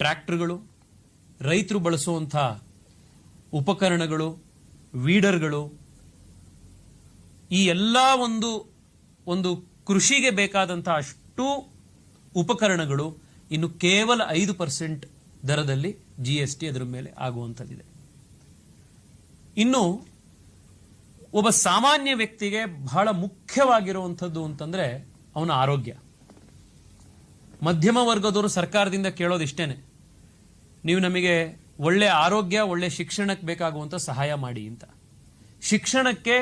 ಟ್ರ್ಯಾಕ್ಟರ್ಗಳು, ರೈತರು ಬಳಸುವಂಥ ಉಪಕರಣಗಳು, ವೀಡರ್ಗಳು, ಈ ಎಲ್ಲ ಒಂದು ಒಂದು ಕೃಷಿಗೆ ಬೇಕಾದಂಥ ಅಷ್ಟು ಉಪಕರಣಗಳು ಇನ್ನು ಕೇವಲ ಐದು ಪರ್ಸೆಂಟ್ ದರದಲ್ಲಿ ಜಿ ಎಸ್ ಟಿ ಅದರ ಮೇಲೆ ಆಗುವಂಥದ್ದಿದೆ. ಇನ್ನು ಒಬ್ಬ ಸಾಮಾನ್ಯ ವ್ಯಕ್ತಿಗೆ ಬಹಳ ಮುಖ್ಯವಾಗಿರುವಂಥದ್ದು ಅಂತಂದ್ರೆ ಅವನ ಆರೋಗ್ಯ. ಮಧ್ಯಮ ವರ್ಗದವರು ಸರ್ಕಾರದಿಂದ ಕೇಳೋದು ಇಷ್ಟೇನೆ. ನೀವು ನಮಗೆ ಒಳ್ಳೆ ಆರೋಗ್ಯ, ಒಳ್ಳೆ ಶಿಕ್ಷಣಕ್ಕೆ ಬೇಕಾಗುವಂಥ ಸಹಾಯ ಮಾಡಿ ಅಂತ. ಶಿಕ್ಷಣಕ್ಕೆ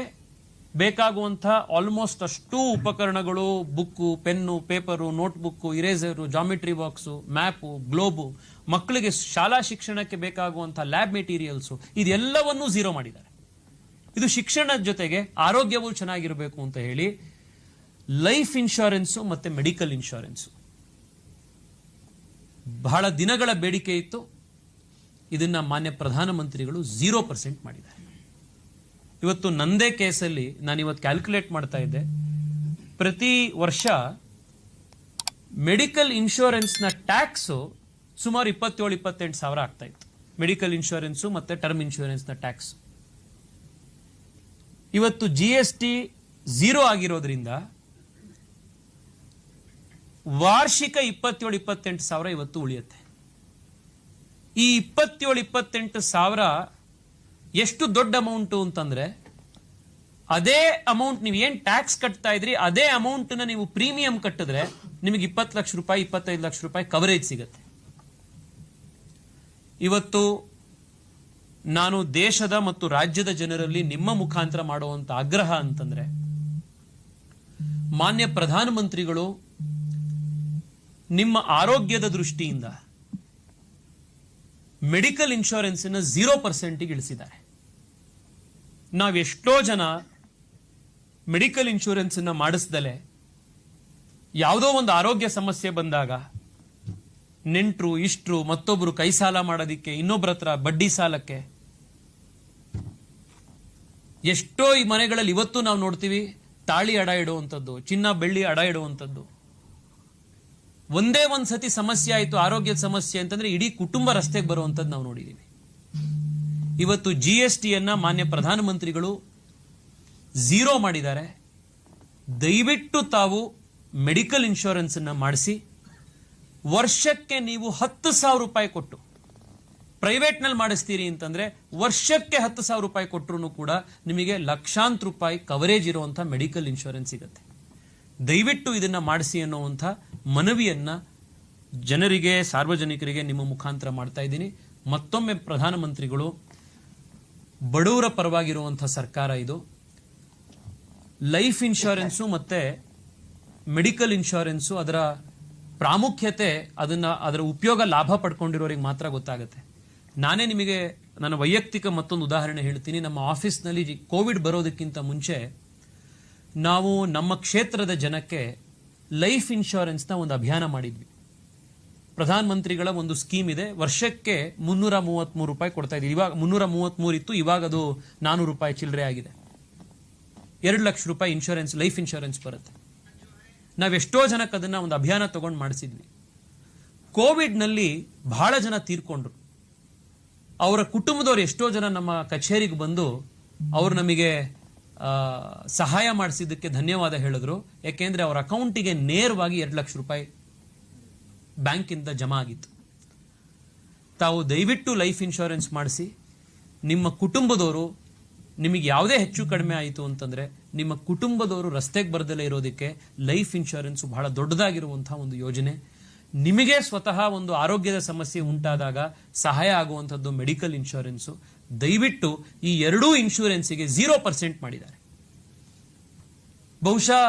ಬೇಕಾಗುವಂಥ ಆಲ್ಮೋಸ್ಟ್ ಅಷ್ಟು ಉಪಕರಣಗಳು, book, pen, paper, notebook eraser geometry box map globe ಮಕ್ಕಳಿಗೆ ಶಾಲಾ ಶಿಕ್ಷಣಕ್ಕೆ ಬೇಕಾಗುವಂಥ ಲ್ಯಾಬ್ ಮೆಟೀರಿಯಲ್ಸು ಇದೆಲ್ಲವನ್ನೂ ಝೀರೋ ಮಾಡಿದ್ದಾರೆ. ಇದು ಶಿಕ್ಷಣದ ಜೊತೆಗೆ ಆರೋಗ್ಯವೂ ಚೆನ್ನಾಗಿರಬೇಕು ಅಂತ ಹೇಳಿ ಲೈಫ್ ಇನ್ಶೂರೆನ್ಸು ಮತ್ತು ಮೆಡಿಕಲ್ ಇನ್ಶೂರೆನ್ಸು ಬಹಳ ದಿನಗಳ ಬೇಡಿಕೆ ಇತ್ತು. ಇದನ್ನ ಮಾನ್ಯ ಪ್ರಧಾನಮಂತ್ರಿಗಳು ಝೀರೋ ಪರ್ಸೆಂಟ್ ಮಾಡಿದ್ದಾರೆ. ಇವತ್ತು ನಂದೇ ಕೇಸಲ್ಲಿ ನಾನು ಇವತ್ತು ಕ್ಯಾಲ್ಕುಲೇಟ್ ಮಾಡ್ತಾ ಇದ್ದೆ. ಪ್ರತಿ ವರ್ಷ ಮೆಡಿಕಲ್ ಇನ್ಶೂರೆನ್ಸ್ನ ಟ್ಯಾಕ್ಸು ಸುಮಾರು ಇಪ್ಪತ್ತೇಳು, ಇಪ್ಪತ್ತೆಂಟು ಸಾವಿರ ಆಗ್ತಾ ಇತ್ತು. ಮೆಡಿಕಲ್ ಇನ್ಶೂರೆನ್ಸು ಮತ್ತೆ ಟರ್ಮ್ ಇನ್ಶೂರೆನ್ಸ್ನ ಟ್ಯಾಕ್ಸ್ ಇವತ್ತು ಜಿ ಎಸ್ ಟಿ ಝೀರೋ ಆಗಿರೋದ್ರಿಂದ ವಾರ್ಷಿಕ ಇಪ್ಪತ್ತೇಳು, ಇಪ್ಪತ್ತೆಂಟು ಸಾವಿರ ಇವತ್ತು ಉಳಿಯುತ್ತೆ. ಈ ಇಪ್ಪತ್ತೇಳು, ಇಪ್ಪತ್ತೆಂಟು ಸಾವಿರ ಎಷ್ಟು ದೊಡ್ಡ ಅಮೌಂಟು ಅಂತಂದ್ರೆ, ಅದೇ ಅಮೌಂಟ್ ನೀವು ಏನ್ ಟ್ಯಾಕ್ಸ್ ಕಟ್ತಾ ಇದ್ರಿ, ಅದೇ ಅಮೌಂಟ್ನ ನೀವು ಪ್ರೀಮಿಯಂ ಕಟ್ಟಿದ್ರೆ ನಿಮಗೆ ಇಪ್ಪತ್ತು ಲಕ್ಷ ರೂಪಾಯಿ, ಇಪ್ಪತ್ತೈದು ಲಕ್ಷ ರೂಪಾಯಿ ಕವರೇಜ್ ಸಿಗುತ್ತೆ. ಇವತ್ತು ನಾನು ದೇಶದ ಮತ್ತು ರಾಜ್ಯದ ಜನರಲ್ಲಿ ನಿಮ್ಮ ಮುಖಾಂತರ ಮಾಡುವಂತ ಆಗ್ರಹ ಅಂತಂದ್ರೆ, ಮಾನ್ಯ ಪ್ರಧಾನಮಂತ್ರಿಗಳು ನಿಮ್ಮ ಆರೋಗ್ಯದ ದೃಷ್ಟಿಯಿಂದ ಮೆಡಿಕಲ್ ಇನ್ಶೂರೆನ್ಸ್ ಝೀರೋ ಪರ್ಸೆಂಟಿಗೆ ಇಳಿಸಿದ್ದಾರೆ. ನಾವೆಷ್ಟೋ ಜನ ಮೆಡಿಕಲ್ ಇನ್ಶೂರೆನ್ಸ್ ಅನ್ನ ಮಾಡಿಸ್ದಲೆ ಯಾವುದೋ ಒಂದು ಆರೋಗ್ಯ ಸಮಸ್ಯೆ ಬಂದಾಗ ನೆಂಟರು, ಇಷ್ಟ್ರು ಮತ್ತೊಬ್ಬರು ಕೈ ಸಾಲ ಮಾಡೋದಿಕ್ಕೆ ಇನ್ನೊಬ್ಬರ ಹತ್ರ ಬಡ್ಡಿ ಸಾಲಕ್ಕೆ ಎಷ್ಟೋ ಈ ಮನೆಗಳಲ್ಲಿ ಇವತ್ತು ನಾವು ನೋಡ್ತೀವಿ, ತಾಳಿ ಅಡ ಇಡುವಂಥದ್ದು, ಚಿನ್ನ, ಬೆಳ್ಳಿ ಅಡ ಇಡುವಂಥದ್ದು. ಒಂದೇ ಒಂದು ಸತಿ ಸಮಸ್ಯೆ ಆಯಿತು, ಆರೋಗ್ಯದ ಸಮಸ್ಯೆ ಅಂತಂದ್ರೆ ಇಡೀ ಕುಟುಂಬ ರಸ್ತೆಗೆ ಬರುವಂಥದ್ದು ನಾವು ನೋಡಿದ್ದೀವಿ ಇವತ್ತು ಜಿ ಎಸ್ ಟಿಯನ್ನ ಮಾನ್ಯ ಪ್ರಧಾನಮಂತ್ರಿಗಳು ಝೀರೋ ಮಾಡಿದ್ದಾರೆ. ದಯವಿಟ್ಟು ತಾವು ಮೆಡಿಕಲ್ ಇನ್ಶೂರೆನ್ಸ್ ಅನ್ನ ಮಾಡಿಸಿ, ವರ್ಷಕ್ಕೆ ನೀವು ಹತ್ತು ಸಾವಿರ ರೂಪಾಯಿ ಕೊಟ್ಟು ಪ್ರೈವೇಟ್ನಲ್ಲಿ ಮಾಡಿಸ್ತೀರಿ ಅಂತಂದ್ರೆ ವರ್ಷಕ್ಕೆ ಹತ್ತು ಸಾವಿರ ರೂಪಾಯಿ ಕೊಟ್ಟರು ಕೂಡ ನಿಮಗೆ ಲಕ್ಷಾಂತರ ರೂಪಾಯಿ ಕವರೇಜ್ ಇರುವಂತಹ ಮೆಡಿಕಲ್ ಇನ್ಶೂರೆನ್ಸ್ ಸಿಗುತ್ತೆ. ದಯವಿಟ್ಟು ಇದನ್ನು ಮಾಡಿಸಿ ಅನ್ನುವಂಥ ಮನವಿಯನ್ನು ಜನರಿಗೆ, ಸಾರ್ವಜನಿಕರಿಗೆ ನಿಮ್ಮ ಮುಖಾಂತರ ಮಾಡ್ತಾ ಇದ್ದೀನಿ. ಮತ್ತೊಮ್ಮೆ ಪ್ರಧಾನಮಂತ್ರಿಗಳು, ಬಡವರ ಪರವಾಗಿರುವಂಥ ಸರ್ಕಾರ ಇದು. ಲೈಫ್ ಇನ್ಶೂರೆನ್ಸು ಮತ್ತು ಮೆಡಿಕಲ್ ಇನ್ಶೂರೆನ್ಸು ಅದರ ಪ್ರಾಮುಖ್ಯತೆ ಅದನ್ನು ಅದರ ಉಪಯೋಗ ಲಾಭ ಪಡ್ಕೊಂಡಿರೋರಿಗೆ ಮಾತ್ರ ಗೊತ್ತಾಗುತ್ತೆ. ನಾನೇ ನಿಮಗೆ ನನ್ನ ವೈಯಕ್ತಿಕ ಮತ್ತೊಂದು ಉದಾಹರಣೆ ಹೇಳ್ತೀನಿ. ನಮ್ಮ ಆಫೀಸ್ನಲ್ಲಿ ಕೋವಿಡ್ ಬರೋದಕ್ಕಿಂತ ಮುಂಚೆ ನಾವು ನಮ್ಮ ಕ್ಷೇತ್ರದ ಜನಕ್ಕೆ ಲೈಫ್ ಇನ್ಶೂರೆನ್ಸ್ನ ಒಂದು ಅಭಿಯಾನ ಮಾಡಿದ್ವಿ. ಪ್ರಧಾನಮಂತ್ರಿಗಳ ಒಂದು ಸ್ಕೀಮ್ ಇದೆ. ವರ್ಷಕ್ಕೆ ಮುನ್ನೂರ ಮೂವತ್ಮೂರು ರೂಪಾಯಿ ಕೊಡ್ತಾ ಇದ್ದೀವಿ. ಇವಾಗ ಮುನ್ನೂರ ಮೂವತ್ಮೂರು ಇತ್ತು. ಇವಾಗ ಅದು ನಾನೂರು ರೂಪಾಯಿ ಚಿಲ್ಲರೆ ಆಗಿದೆ. ಎರಡು ಲಕ್ಷ ರೂಪಾಯಿ ಇನ್ಶೂರೆನ್ಸ್, ಲೈಫ್ ಇನ್ಶೂರೆನ್ಸ್ ಬರುತ್ತೆ. ನಾವೆಷ್ಟೋ ಜನಕ್ಕೆ ಅದನ್ನ ಒಂದು ಅಭಿಯಾನ ತಗೊಂಡು ಮಾಡಿಸಿದ್ವಿ. ಕೋವಿಡ್ನಲ್ಲಿ ಬಹಳ ಜನ ತೀರ್ಕೊಂಡ್ರು. ಅವರ ಕುಟುಂಬದವ್ರು ಎಷ್ಟೋ ಜನ ನಮ್ಮ ಕಚೇರಿಗೆ ಬಂದು ಅವರು ನಮಗೆ ಸಹಾಯ ಮಾಡಿಸಿದ್ದಕ್ಕೆ ಧನ್ಯವಾದ ಹೇಳಿದ್ರು. ಯಾಕೆಂದರೆ ಅವರ ಅಕೌಂಟಿಗೆ ನೇರವಾಗಿ ಎರಡು ಲಕ್ಷ ರೂಪಾಯಿ ಬ್ಯಾಂಕಿಂದ ಜಮಾ ಆಗಿತ್ತು. ತಾವು ದಯವಿಟ್ಟು ಲೈಫ್ ಇನ್ಶೂರೆನ್ಸ್ ಮಾಡಿಸಿ. ನಿಮ್ಮ ಕುಟುಂಬದವರು ನಿಮಗೆ ಯಾವುದೇ ಹೆಚ್ಚು ಕಡಿಮೆ ಆಯಿತು ಅಂತಂದರೆ ನಿಮ್ಮ ಕುಟುಂಬದವರು ರಸ್ತೆಗೆ ಬರದಲ್ಲೇ ಇರೋದಕ್ಕೆ ಲೈಫ್ ಇನ್ಶೂರೆನ್ಸ್ ಬಹಳ ದೊಡ್ಡದಾಗಿರುವಂಥ ಒಂದು ಯೋಜನೆ. ನಿಮಗೆ ಸ್ವತಃ ಒಂದು ಆರೋಗ್ಯದ ಸಮಸ್ಯೆ ಉಂಟಾದಾಗ ಸಹಾಯ ಆಗುವಂಥದ್ದು ಮೆಡಿಕಲ್ ಇನ್ಶೂರೆನ್ಸು. ದಯವಿಟ್ಟು ಈ ಎರಡೂ ಇನ್ಶೂರೆನ್ಸಿಗೆ ಜೀರೋ ಪರ್ಸೆಂಟ್ ಮಾಡಿದ್ದಾರೆ. ಬಹುಶಃ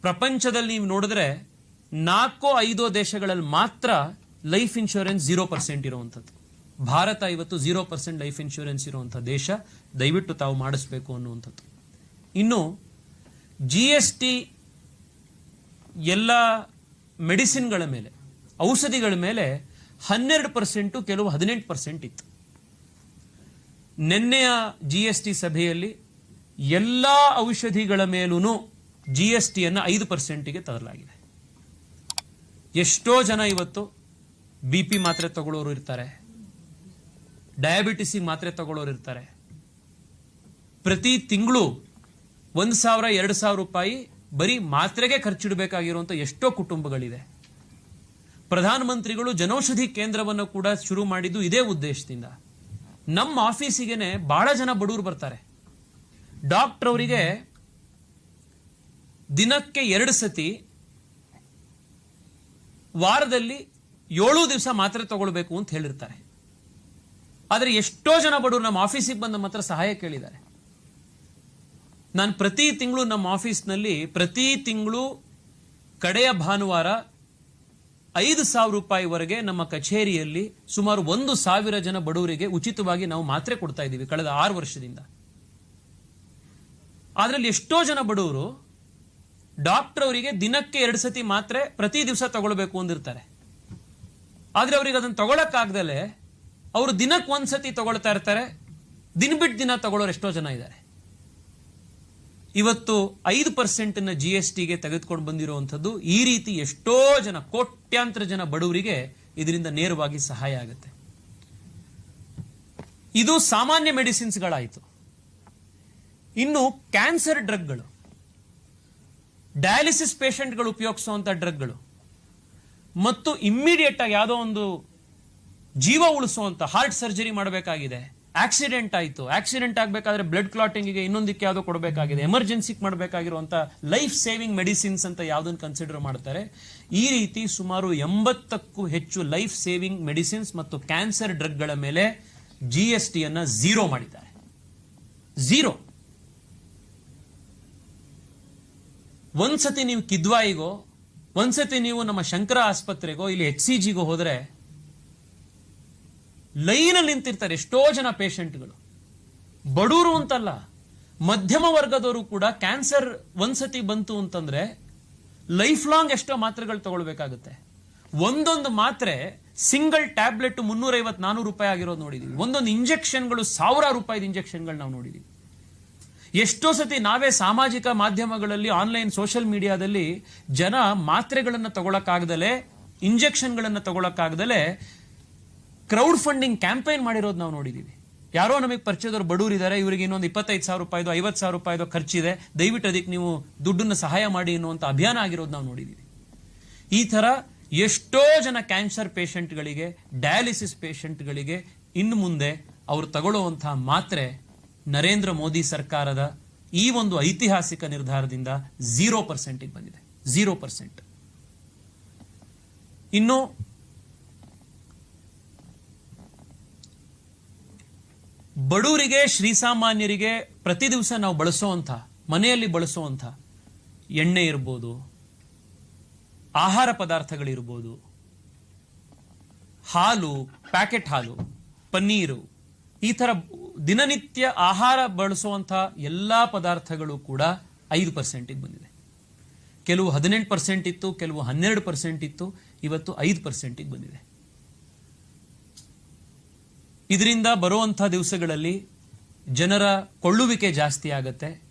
ಪ್ರಪಂಚದಲ್ಲಿ ನೀವು ನೋಡಿದ್ರೆ ನಾಲ್ಕೋ ಐದೋ ದೇಶಗಳಲ್ಲಿ ಮಾತ್ರ ಲೈಫ್ ಇನ್ಶೂರೆನ್ಸ್ ಝೀರೋ ಪರ್ಸೆಂಟ್ ಇರುವಂಥದ್ದು. ಭಾರತ ಇವತ್ತು ಝೀರೋ ಪರ್ಸೆಂಟ್ ಲೈಫ್ ಇನ್ಶೂರೆನ್ಸ್ ಇರುವಂಥ ದೇಶ. ದಯವಿಟ್ಟು ತಾವು ಮಾಡಿಸ್ಬೇಕು ಅನ್ನುವಂಥದ್ದು. ಇನ್ನು ಜಿ ಎಸ್ ಟಿ ಎಲ್ಲ ಮೆಡಿಸಿನ್ಗಳ ಮೇಲೆ, ಔಷಧಿಗಳ ಮೇಲೆ ಹನ್ನೆರಡು ಪರ್ಸೆಂಟು ಕೆಲವು ಹದಿನೆಂಟು ಪರ್ಸೆಂಟ್ ಇತ್ತು. ನಿನ್ನೆಯ ಜಿ ಎಸ್ ಟಿ ಸಭೆಯಲ್ಲಿ ಎಲ್ಲ ಔಷಧಿಗಳ ಮೇಲೂ ಜಿ ಎಸ್ ಟಿಯನ್ನು ಐದು ಪರ್ಸೆಂಟಿಗೆ ತರಲಾಗಿದೆ. ಎಷ್ಟೋ ಜನ ಇವತ್ತು ಬಿ ಪಿ ಮಾತ್ರೆ ತಗೊಳ್ಳೋರು ಇರ್ತಾರೆ. ಡಯಾಬಿಟಿಸಿಗೆ ಮಾತ್ರೆ ತಗೊಳ್ಳೋರು ಇರ್ತಾರೆ. ಪ್ರತಿ ತಿಂಗಳು ಒಂದು ಸಾವಿರ, ಎರಡು ಸಾವಿರ ರೂಪಾಯಿ ಬರೀ ಮಾತ್ರೆಗೆ ಖರ್ಚಿಡಬೇಕಾಗಿರುವಂಥ ಎಷ್ಟೋ ಕುಟುಂಬಗಳಿದೆ. ಪ್ರಧಾನಮಂತ್ರಿಗಳು ಜನೌಷಧಿ ಕೇಂದ್ರವನ್ನು ಕೂಡ ಶುರು ಮಾಡಿದ್ದು ಇದೇ ಉದ್ದೇಶದಿಂದ. ನಮ್ಮ ಆಫೀಸಿಗೆನೆ ಬಹಳ ಜನ ಬಡವರು ಬರ್ತಾರೆ. ಡಾಕ್ಟರ್ ಅವರಿಗೆ ದಿನಕ್ಕೆ ಎರಡು ಸತಿ ವಾರದಲ್ಲಿ ಏಳು ದಿವಸ ಮಾತ್ರೆ ತಗೊಳ್ಬೇಕು ಅಂತ ಹೇಳಿರ್ತಾರೆ. ಆದರೆ ಎಷ್ಟೋ ಜನ ಬಡವರು ನಮ್ಮ ಆಫೀಸಿಗೆ ಬಂದು ಮಾತ್ರ ಸಹಾಯ ಕೇಳಿದ್ದಾರೆ. ನಾನು ಪ್ರತಿ ತಿಂಗಳು ನಮ್ಮ ಆಫೀಸ್ನಲ್ಲಿ ಪ್ರತಿ ತಿಂಗಳು ಕಡೆಯ ಭಾನುವಾರ ಐದು ಸಾವಿರ ರೂಪಾಯಿವರೆಗೆ ನಮ್ಮ ಕಚೇರಿಯಲ್ಲಿ ಸುಮಾರು ಒಂದು ಸಾವಿರ ಜನ ಬಡವರಿಗೆ ಉಚಿತವಾಗಿ ನಾವು ಮಾತ್ರೆ ಕೊಡ್ತಾ ಇದ್ದೀವಿ ಕಳೆದ ಆರು ವರ್ಷದಿಂದ. ಅದ್ರಲ್ಲಿ ಎಷ್ಟೋ ಜನ ಬಡವರು ಡಾಕ್ಟರ್ ಅವರಿಗೆ ದಿನಕ್ಕೆ ಎರಡು ಸತಿ ಮಾತ್ರೆ ಪ್ರತಿ ದಿವಸ ತಗೊಳ್ಬೇಕು ಅಂದಿರ್ತಾರೆ. ಆದರೆ ಅವರಿಗೆ ಅದನ್ನು ತಗೊಳಕ್ಕಾಗ್ದಲೆ ಅವರು ದಿನಕ್ಕೆ ಒಂದ್ಸತಿ ತಗೊಳ್ತಾ ಇರ್ತಾರೆ. ದಿನ ಬಿಟ್ಟು ದಿನ ತಗೊಳ್ಳೋರು ಎಷ್ಟೋ ಜನ ಇದ್ದಾರೆ. ಇವತ್ತು ಐದು ಪರ್ಸೆಂಟನ್ನು ಜಿ ಎಸ್ ಟಿಗೆ ತೆಗೆದುಕೊಂಡು ಬಂದಿರುವಂಥದ್ದು ಈ ರೀತಿ ಎಷ್ಟೋ ಜನ, ಕೋಟ್ಯಾಂತರ ಜನ ಬಡವರಿಗೆ ಇದರಿಂದ ನೇರವಾಗಿ ಸಹಾಯ ಆಗುತ್ತೆ. ಇದು ಸಾಮಾನ್ಯ ಮೆಡಿಸಿನ್ಸ್ಗಳಾಯಿತು ಇನ್ನು ಕ್ಯಾನ್ಸರ್ ಡ್ರಗ್ಗಳು. ಡಯಾಲಿಸಿಸ್ ಪೇಷಂಟ್ಗಳು ಉಪಯೋಗಿಸುವಂತ ಡ್ರಗ್ಗಳು. ಮತ್ತು ಇಮ್ಮಿಡಿಯೇಟ್ ಆಗಿ ಯಾವುದೋ ಒಂದು ಜೀವ ಉಳಿಸುವಂತ ಹಾರ್ಟ್ ಸರ್ಜರಿ ಮಾಡಬೇಕಾಗಿದೆ. ಆಕ್ಸಿಡೆಂಟ್ ಆಯಿತು. ಆಕ್ಸಿಡೆಂಟ್ ಆಗಬೇಕಾದ್ರೆ ಬ್ಲಡ್ ಕ್ಲಾಟಿಂಗಿಗೆ ಇನ್ನೊಂದಕ್ಕೆ ಯಾವುದೋ ಕೊಡಬೇಕಾಗಿದೆ. ಎಮರ್ಜೆನ್ಸಿಗೆ ಮಾಡಬೇಕಾಗಿರುವಂಥ ಲೈಫ್ ಸೇವಿಂಗ್ ಮೆಡಿಸಿನ್ಸ್ ಅಂತ ಯಾವುದನ್ನು ಕನ್ಸಿಡರ್ ಮಾಡ್ತಾರೆ. ಈ ರೀತಿ ಸುಮಾರು ಎಂಬತ್ತಕ್ಕೂ ಹೆಚ್ಚು ಲೈಫ್ ಸೇವಿಂಗ್ ಮೆಡಿಸಿನ್ಸ್ ಮತ್ತು ಕ್ಯಾನ್ಸರ್ ಡ್ರಗ್ಗಳ ಮೇಲೆ ಜಿ ಎಸ್ ಟಿಯನ್ನು ಝೀರೋ ಮಾಡಿದ್ದಾರೆ. ಝೀರೋ ಒಂದ್ಸತಿ ನೀವು ಕಿದ್ವಾಯಿಗೋ, ಒಂದ್ಸತಿ ನೀವು ನಮ್ಮ ಶಂಕರ ಆಸ್ಪತ್ರೆಗೋ, ಇಲ್ಲಿ ಎಚ್ ಸಿ ಜಿಗೋ ಹೋದ್ರೆ, ಲೈನಲ್ಲಿ ನಿಂತಿರ್ತಾರೆ ಎಷ್ಟೋ ಜನ ಪೇಷಂಟ್ಗಳು. ಬಡವರು ಅಂತಲ್ಲ, ಮಧ್ಯಮ ವರ್ಗದವರು ಕೂಡ ಕ್ಯಾನ್ಸರ್ ಒಂದ್ಸತಿ ಬಂತು ಅಂತಂದ್ರೆ, ಲೈಫ್ ಲಾಂಗ್ ಎಷ್ಟೋ ಮಾತ್ರೆಗಳು ತಗೊಳ್ಬೇಕಾಗುತ್ತೆ. ಒಂದೊಂದು ಮಾತ್ರೆ ಸಿಂಗಲ್ ಟ್ಯಾಬ್ಲೆಟ್ ಮುನ್ನೂರೈವತ್ ನಾನೂರು ರೂಪಾಯಿ ಆಗಿರೋದು ನೋಡಿದೀವಿ. ಒಂದೊಂದು ಇಂಜೆಕ್ಷನ್ಗಳು ಸಾವಿರಾರು ರೂಪಾಯಿದ ಇಂಜೆಕ್ಷನ್ಗಳು ನಾವು ನೋಡಿದೀವಿ. ಎಷ್ಟೋ ಸತಿ ನಾವೇ ಸಾಮಾಜಿಕ ಮಾಧ್ಯಮಗಳಲ್ಲಿ, ಆನ್ಲೈನ್ ಸೋಷಿಯಲ್ ಮೀಡಿಯಾದಲ್ಲಿ ಜನ ಮಾತ್ರೆಗಳನ್ನು ತಗೊಳಕ್ಕಾಗದಲೆ, ಇಂಜೆಕ್ಷನ್ಗಳನ್ನು ತಗೊಳಕ್ಕಾಗದಲೆ ಕ್ರೌಡ್ ಫಂಡಿಂಗ್ ಕ್ಯಾಂಪೇನ್ ಮಾಡಿರೋದು ನಾವು ನೋಡಿದ್ದೀವಿ ಯಾರೋ ನಮಗೆ ಪರಿಚಯದವ್ರು ಬಡವರಿದ್ದಾರೆ ಇವರಿಗೆ ಇನ್ನೊಂದು ಇಪ್ಪತ್ತೈದು ಸಾವಿರ ರೂಪಾಯಿದು, ಐವತ್ತು ಸಾವಿರ ರೂಪಾಯಿದು ಖರ್ಚಿದೆ ದಯವಿಟ್ಟು ಅದಕ್ಕೆ ನೀವು ದುಡ್ಡನ್ನು ಸಹಾಯ ಮಾಡಿ ಅನ್ನುವಂಥ ಅಭಿಯಾನ ಆಗಿರೋದು ನಾವು ನೋಡಿದ್ದೀವಿ ಈ ಥರ ಎಷ್ಟೋ ಜನ ಕ್ಯಾನ್ಸರ್ ಪೇಷಂಟ್ಗಳಿಗೆ, ಡಯಾಲಿಸಿಸ್ ಪೇಷಂಟ್ಗಳಿಗೆ ಇನ್ನು ಮುಂದೆ ಅವರು ತಗೊಳ್ಳುವಂಥ ಮಾತ್ರೆ ನರೇಂದ್ರ ಮೋದಿ ಸರ್ಕಾರದ ಈ ಒಂದು ಐತಿಹಾಸಿಕ ನಿರ್ಧಾರದಿಂದ ಝೀರೋ ಪರ್ಸೆಂಟಿಗೆ ಬಂದಿದೆ. Zero percent. ಇನ್ನು ಬಡವರಿಗೆ ಶ್ರೀಸಾಮಾನ್ಯರಿಗೆ ಪ್ರತಿ ದಿವಸ ನಾವು ಬಳಸುವಂಥ ಮನೆಯಲ್ಲಿ ಬಳಸುವಂಥ ಎಣ್ಣೆ ಇರ್ಬೋದು, ಆಹಾರ ಪದಾರ್ಥಗಳಿರ್ಬೋದು, ಹಾಲು, ಪ್ಯಾಕೆಟ್ ಹಾಲು, ಪನ್ನೀರು, ಈ ತರ ದಿನನಿತ್ಯ ಆಹಾರ ಬಳಸುವಂತಹ ಎಲ್ಲ ಪದಾರ್ಥಗಳು ಕೂಡ ಐದು ಪರ್ಸೆಂಟಿಗೆ ಬಂದಿದೆ. ಕೆಲವು ಹದಿನೆಂಟು ಪರ್ಸೆಂಟ್ ಇತ್ತು, ಕೆಲವು ಹನ್ನೆರಡು ಪರ್ಸೆಂಟ್ ಇತ್ತು, ಇವತ್ತು ಐದು ಪರ್ಸೆಂಟಿಗೆ ಬಂದಿದೆ. ಇದರಿಂದ ಬರುವಂಥ ದಿವಸಗಳಲ್ಲಿ ಜನರ ಕೊಳ್ಳುವಿಕೆ ಜಾಸ್ತಿ ಆಗತ್ತೆ.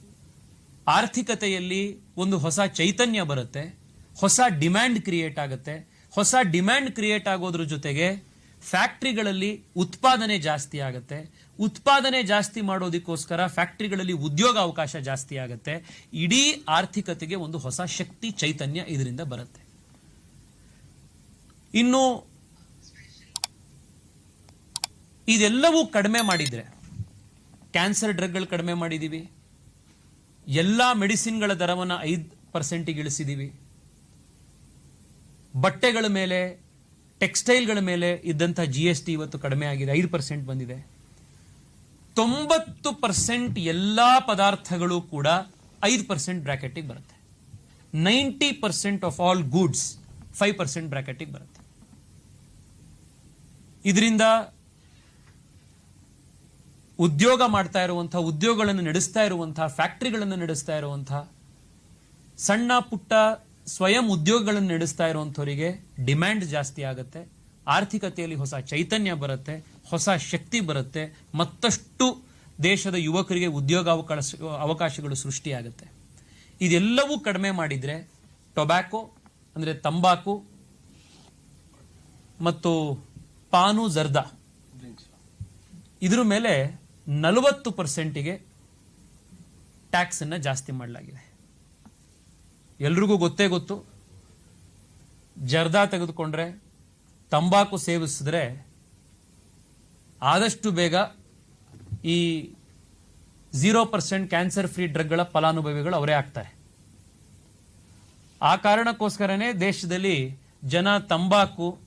ಆರ್ಥಿಕತೆಯಲ್ಲಿ ಒಂದು ಹೊಸ ಚೈತನ್ಯ ಬರುತ್ತೆ. ಹೊಸ ಡಿಮ್ಯಾಂಡ್ ಕ್ರಿಯೇಟ್ ಆಗುತ್ತೆ. ಹೊಸ ಡಿಮ್ಯಾಂಡ್ ಕ್ರಿಯೇಟ್ ಆಗೋದ್ರ ಜೊತೆಗೆ ಫ್ಯಾಕ್ಟ್ರಿಗಳಲ್ಲಿ ಉತ್ಪಾದನೆ ಜಾಸ್ತಿ ಆಗುತ್ತೆ. ಉತ್ಪಾದನೆ ಜಾಸ್ತಿ ಮಾಡೋದಕ್ಕೋಸ್ಕರ ಫ್ಯಾಕ್ಟ್ರಿಗಳಲ್ಲಿ ಉದ್ಯೋಗ ಅವಕಾಶ ಜಾಸ್ತಿ ಆಗುತ್ತೆ. ಇಡೀ ಆರ್ಥಿಕತೆಗೆ ಒಂದು ಹೊಸ ಶಕ್ತಿ, ಚೈತನ್ಯ ಇದರಿಂದ ಬರುತ್ತೆ. ಇನ್ನು ಇದೆಲ್ಲವೂ ಕಡಿಮೆ ಮಾಡಿದ್ರೆ, ಕ್ಯಾನ್ಸರ್ ಡ್ರಗ್ಗಳು ಕಡಿಮೆ ಮಾಡಿದೀವಿ. ಎಲ್ಲ ಮೆಡಿಸಿನ್ಗಳ ದರವನ್ನು ಐದು ಪರ್ಸೆಂಟಿಗೆ ಇಳಿಸಿದೀವಿ. ಬಟ್ಟೆಗಳ ಮೇಲೆ ಟೆಕ್ಸ್ಟೈಲ್ಗಳ ಮೇಲೆ ಇದ್ದಂಥ ಜಿ ಎಸ್ ಟಿ ಇವತ್ತು ಕಡಿಮೆ ಆಗಿದೆ. ಐದು ಪರ್ಸೆಂಟ್ ಬಂದಿದೆ. ತೊಂಬತ್ತು ಪರ್ಸೆಂಟ್ ಎಲ್ಲ ಪದಾರ್ಥಗಳು ಕೂಡ ಐದು ಪರ್ಸೆಂಟ್ ಬ್ರಾಕೆಟಿಗೆ ಬರುತ್ತೆ. Ninety percent of all goods five percent ಬ್ರಾಕೆಟಿಗೆ ಬರುತ್ತೆ. ಇದರಿಂದ ಉದ್ಯೋಗ ಮಾಡ್ತಾ ಇರುವಂಥ, ಉದ್ಯೋಗಗಳನ್ನು ನಡೆಸ್ತಾ ಇರುವಂಥ ಫ್ಯಾಕ್ಟ್ರಿಗಳನ್ನು ನಡೆಸ್ತಾ ಇರುವಂಥ ಸಣ್ಣ ಪುಟ್ಟ ಸ್ವಯಂ ಉದ್ಯೋಗಗಳನ್ನು ನಡೆಸ್ತಾ ಇರುವಂಥವರಿಗೆ ಡಿಮ್ಯಾಂಡ್ ಜಾಸ್ತಿ ಆಗುತ್ತೆ. ಆರ್ಥಿಕತೆಯಲ್ಲಿ ಹೊಸ ಚೈತನ್ಯ ಬರುತ್ತೆ, ಹೊಸ ಶಕ್ತಿ ಬರುತ್ತೆ, ಮತ್ತಷ್ಟು ದೇಶದ ಯುವಕರಿಗೆ ಉದ್ಯೋಗ ಅವಕಾಶ, ಅವಕಾಶಗಳು ಸೃಷ್ಟಿಯಾಗುತ್ತೆ. ಇದೆಲ್ಲವೂ ಕಡಿಮೆ ಮಾಡಿದರೆ ಟೊಬ್ಯಾಕೊ, ಅಂದರೆ ತಂಬಾಕು ಮತ್ತು ಪಾನು ಜರ್ದಾ ಇದ್ರ ಮೇಲೆ ನಲವತ್ತು ಪರ್ಸೆಂಟಿಗೆ ಟ್ಯಾಕ್ಸನ್ನು ಜಾಸ್ತಿ ಮಾಡಲಾಗಿದೆ. ಎಲ್ರಿಗೂ ಗೊತ್ತೇ ಗೊತ್ತು. ಜರ್ದಾ ತೆಗೆದುಕೊಂಡ್ರೆ, ತಂಬಾಕು ಸೇವಿಸಿದ್ರೆ ಆದಷ್ಟು ಬೇಗ ಈ ಝೀರೋ ಪರ್ಸೆಂಟ್ ಕ್ಯಾನ್ಸರ್ ಫ್ರೀ ಡ್ರಗ್ಗಳ ಫಲಾನುಭವಿಗಳು ಅವರೇ ಆಗ್ತಾರೆ. ಆ ಕಾರಣಕ್ಕೋಸ್ಕರನೇ ದೇಶದಲ್ಲಿ ಜನ ತಂಬಾಕು,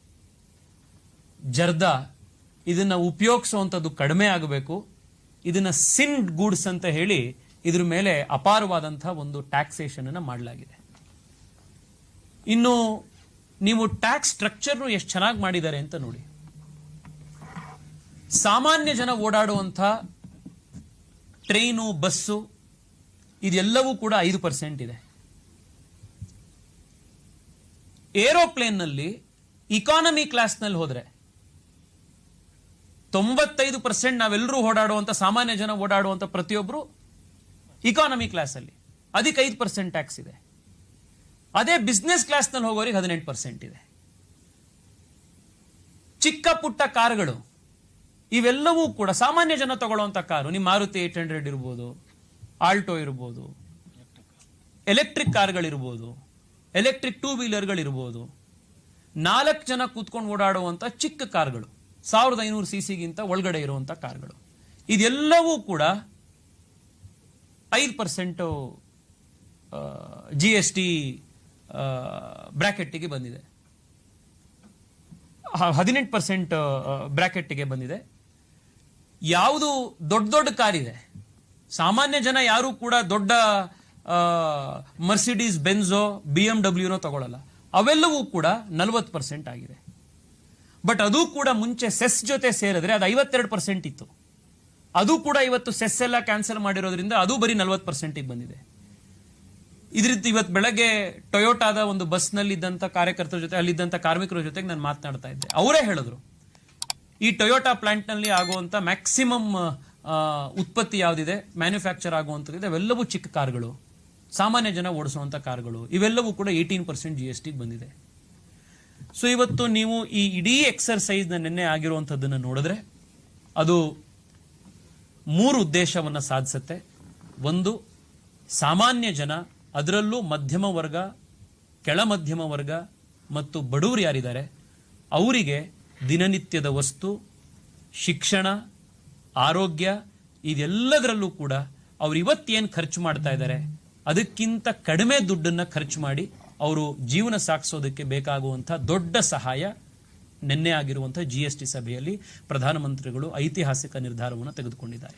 ಜರ್ದಾ ಇದನ್ನು ಉಪಯೋಗಿಸುವಂಥದ್ದು ಕಡಿಮೆ ಆಗಬೇಕು. ಇದನ್ನು ಸಿನ್ ಗೂಡ್ಸ್ ಅಂತ ಹೇಳಿ ಇದ್ರ ಮೇಲೆ ಅಪಾರವಾದಂಥ ಒಂದು ಟ್ಯಾಕ್ಸೇಷನನ್ನು ಮಾಡಲಾಗಿದೆ. ಇನ್ನು ನೀವು ಟ್ಯಾಕ್ಸ್ ಸ್ಟ್ರಕ್ಚರ್ ಎಷ್ಟು ಚೆನ್ನಾಗಿ ಮಾಡಿದ್ದಾರೆ ಅಂತ ನೋಡಿ. ಸಾಮಾನ್ಯ ಜನ ಓಡಾಡುವಂಥ ಟ್ರೈನು, ಬಸ್ಸು, ಇದೆಲ್ಲವೂ ಕೂಡ ಐದು ಪರ್ಸೆಂಟ್ ಇದೆ. ಏರೋಪ್ಲೇನ್ನಲ್ಲಿ ಇಕಾನಮಿ ಕ್ಲಾಸ್ನಲ್ಲಿ ಹೋದರೆ ತೊಂಬತ್ತೈದು ಪರ್ಸೆಂಟ್ ನಾವೆಲ್ಲರೂ ಓಡಾಡುವಂಥ, ಸಾಮಾನ್ಯ ಜನ ಓಡಾಡುವಂಥ ಪ್ರತಿಯೊಬ್ಬರು ಇಕಾನಮಿ ಕ್ಲಾಸಲ್ಲಿ ಅದಕ್ಕೆ ಐದು ಪರ್ಸೆಂಟ್ ಟ್ಯಾಕ್ಸ್ ಇದೆ. ಅದೇ ಬಿಸ್ನೆಸ್ ಕ್ಲಾಸ್ನಲ್ಲಿ ಹೋಗೋರಿಗೆ ಹದಿನೆಂಟು ಪರ್ಸೆಂಟ್ ಇದೆ. ಚಿಕ್ಕ ಪುಟ್ಟ ಕಾರ್ಗಳು, ಇವೆಲ್ಲವೂ ಕೂಡ ಸಾಮಾನ್ಯ ಜನ ತಗೊಳ್ಳುವಂಥ ಕಾರು ನಿಮ್ಮ ಮಾರುತಿ ಏಟ್ ಹಂಡ್ರೆಡ್ ಇರ್ಬೋದು, ಆಲ್ಟೋ ಇರ್ಬೋದು ಎಲೆಕ್ಟ್ರಿಕ್ ಕಾರ್ಗಳಿರ್ಬೋದು ಎಲೆಕ್ಟ್ರಿಕ್ ಟೂ ವೀಲರ್ಗಳಿರ್ಬೋದು ನಾಲ್ಕು ಜನ ಕೂತ್ಕೊಂಡು ಓಡಾಡುವಂಥ ಚಿಕ್ಕ ಕಾರ್ಗಳು, ಸಾವಿರದ ಐನೂರು ಸಿ ಸಿಗಿಂತ ಒಳಗಡೆ ಇರುವಂಥ ಕಾರ್ಗಳು. ಇದೆಲ್ಲವೂ ಕೂಡ ಐದು ಪರ್ಸೆಂಟು ಜಿ ಎಸ್ ಟಿ ಬ್ರ್ಯಾಕೆಟ್ಟಿಗೆ ಬಂದಿದೆ. ಹದಿನೆಂಟು ಪರ್ಸೆಂಟ್ ಬ್ರ್ಯಾಕೆಟ್ಗೆ ಬಂದಿದೆ. ಯಾವುದು ದೊಡ್ಡ ದೊಡ್ಡ ಕಾರ್ ಇದೆ. ಸಾಮಾನ್ಯ ಜನ ಯಾರು ಕೂಡ ದೊಡ್ಡ ಮರ್ಸಿಡೀಸ್ ಬೆನ್ಸೋ ಬಿ ಎಂ ಡಬ್ಲ್ಯೂನೋ ತಗೊಳ್ಳಲ್ಲ ಅವೆಲ್ಲವೂ ಕೂಡ ನಲವತ್ತು ಪರ್ಸೆಂಟ್ ಆಗಿದೆ. ಬಟ್ ಅದು ಕೂಡ ಮುಂಚೆ ಸೆಸ್ ಜೊತೆ ಸೇರಿದ್ರೆ ಅದು ಐವತ್ತೆರಡು ಪರ್ಸೆಂಟ್ ಇತ್ತು. ಅದು ಕೂಡ ಇವತ್ತು ಸೆಸ್ ಎಲ್ಲ ಕ್ಯಾನ್ಸಲ್ ಮಾಡಿರೋದ್ರಿಂದ ಅದು ಬರೀ ನಲವತ್ತು ಪರ್ಸೆಂಟಿಗೆ ಬಂದಿದೆ. ಇದರಿಂದ ಇವತ್ತು ಬೆಳಗ್ಗೆ ಟೊಯೋಟಾದ ಒಂದು ಬಸ್ನಲ್ಲಿ ಇದ್ದಂಥ ಕಾರ್ಯಕರ್ತರ ಜೊತೆ ಅಲ್ಲಿದ್ದಂಥ ಕಾರ್ಮಿಕರ ಜೊತೆಗೆ ನಾನು ಮಾತನಾಡ್ತಾ ಇದ್ದೆ. ಅವರೇ ಹೇಳಿದ್ರು, ಈ ಟೊಯೋಟಾ ಪ್ಲಾಂಟ್ನಲ್ಲಿ ಆಗುವಂಥ ಮ್ಯಾಕ್ಸಿಮಮ್ ಉತ್ಪತ್ತಿ ಯಾವುದಿದೆ, ಮ್ಯಾನುಫ್ಯಾಕ್ಚರ್ ಆಗುವಂಥದ್ದು ಅವೆಲ್ಲವೂ ಚಿಕ್ಕ ಕಾರ್ಗಳು. ಸಾಮಾನ್ಯ ಜನ ಓಡಿಸುವಂಥ ಕಾರ್ಗಳು. ಇವೆಲ್ಲವೂ ಕೂಡ eighteen percent G S T ಬಂದಿದೆ. ಸೊ ಇವತ್ತು ನೀವು ಈ ಇಡೀ ಎಕ್ಸರ್ಸೈಸ್ನ ನಿನ್ನೆ ಆಗಿರುವಂಥದ್ದನ್ನು ನೋಡಿದ್ರೆ, ಅದು ಮೂರು ಉದ್ದೇಶವನ್ನು ಸಾಧಿಸುತ್ತೆ. ಒಂದು, ಸಾಮಾನ್ಯ ಜನ ಅದರಲ್ಲೂ ಮಧ್ಯಮ ವರ್ಗ, ಕೆಳ ಮಧ್ಯಮ ವರ್ಗ ಮತ್ತು ಬಡವರು ಯಾರಿದ್ದಾರೆ? ಅವರಿಗೆ ದಿನನಿತ್ಯದ ವಸ್ತು, ಶಿಕ್ಷಣ, ಆರೋಗ್ಯ ಇದೆಲ್ಲದರಲ್ಲೂ ಕೂಡ ಅವ್ರು ಇವತ್ತೇನು ಖರ್ಚು ಮಾಡ್ತಾ ಇದ್ದಾರೆ? ಅದಕ್ಕಿಂತ ಕಡಿಮೆ ದುಡ್ಡನ್ನು ಖರ್ಚು ಮಾಡಿ ಅವರು ಜೀವನ ಸಾಗಿಸೋದಕ್ಕೆ ಬೇಕಾಗುವಂಥ ದೊಡ್ಡ ಸಹಾಯ ನಿನ್ನೆ ಆಗಿರುವಂಥ ಜಿ ಎಸ್ ಟಿ ಸಭೆಯಲ್ಲಿ ಪ್ರಧಾನಮಂತ್ರಿಗಳು ಐತಿಹಾಸಿಕ ನಿರ್ಧಾರವನ್ನು ತೆಗೆದುಕೊಂಡಿದ್ದಾರೆ.